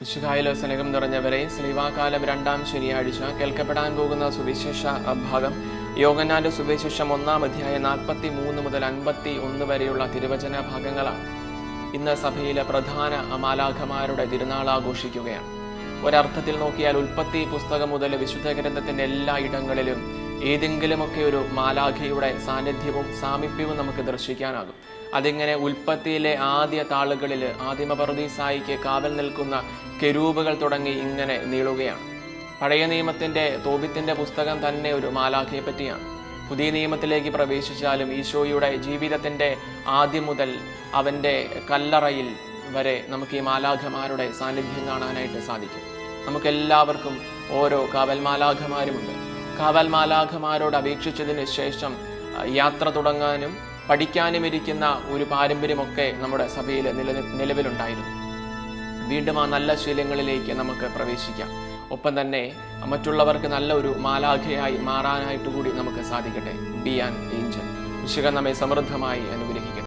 വിശുഖായിലോ സ്നേഹം നിറഞ്ഞവരെ സ്ലീവാകാലം രണ്ടാം ശനിയാഴ്ച കേൾക്കപ്പെടാൻ പോകുന്ന സുവിശേഷ ഭാഗം. യോഗനാന്റെ സുവിശേഷം ഒന്നാം അധ്യായം നാൽപ്പത്തി മൂന്ന് മുതൽ അൻപത്തി ഒന്ന് വരെയുള്ള തിരുവചന ഭാഗങ്ങളാണ്. ഇന്ന് സഭയിലെ പ്രധാന മാലാഖമാരുടെ തിരുനാൾ ആഘോഷിക്കുകയാണ്. ഒരർത്ഥത്തിൽ നോക്കിയാൽ ഉൽപ്പത്തി പുസ്തകം മുതൽ വിശുദ്ധ ഗ്രന്ഥത്തിന്റെ എല്ലാ ഇടങ്ങളിലും ഏതെങ്കിലുമൊക്കെ ഒരു മാലാഖയുടെ സാന്നിധ്യവും സാമീപ്യവും നമുക്ക് ദർശിക്കാനാകും. അതിങ്ങനെ ഉൽപ്പത്തിയിലെ ആദ്യ താളുകളിൽ ആദിമപർദീസായിക്ക് കാവൽ നിൽക്കുന്ന കെരൂപുകൾ തുടങ്ങി ഇങ്ങനെ നീളുകയാണ്. പഴയ നിയമത്തിന്റെ തോബിത്തിന്റെ പുസ്തകം തന്നെ ഒരു മാലാഖയെ പറ്റിയാണ്. പുതിയ നിയമത്തിലേക്ക് പ്രവേശിച്ചാലും ഈശോയുടെ ജീവിതത്തിന്റെ ആദ്യം മുതൽ അവന്റെ കല്ലറയിൽ വരെ നമുക്ക് ഈ മാലാഖമാരുടെ സാന്നിധ്യം കാണാനായിട്ട് സാധിക്കും. നമുക്കെല്ലാവർക്കും ഓരോ കാവൽ മാലാഖമാരുമുണ്ട് കാവൽ മാലാഖമാരോട് അപേക്ഷിച്ചതിന് ശേഷം യാത്ര തുടങ്ങാനും പഠിക്കാനും ഇരിക്കുന്ന ഒരു പാരമ്പര്യമൊക്കെ നമ്മുടെ സഭയിൽ നില നിലവിലുണ്ടായിരുന്നു. വീണ്ടും ആ നല്ല ശീലങ്ങളിലേക്ക് നമുക്ക് പ്രവേശിക്കാം. ഒപ്പം തന്നെ മറ്റുള്ളവർക്ക് നല്ല ഒരു മാലാഖയായി മാറാനായിട്ട് കൂടി നമുക്ക് സാധിക്കട്ടെ. ബി ആൻ ഏഞ്ചൽ വിശുഖ നമ്മെ സമൃദ്ധമായി അനുഗ്രഹിക്കട്ടെ.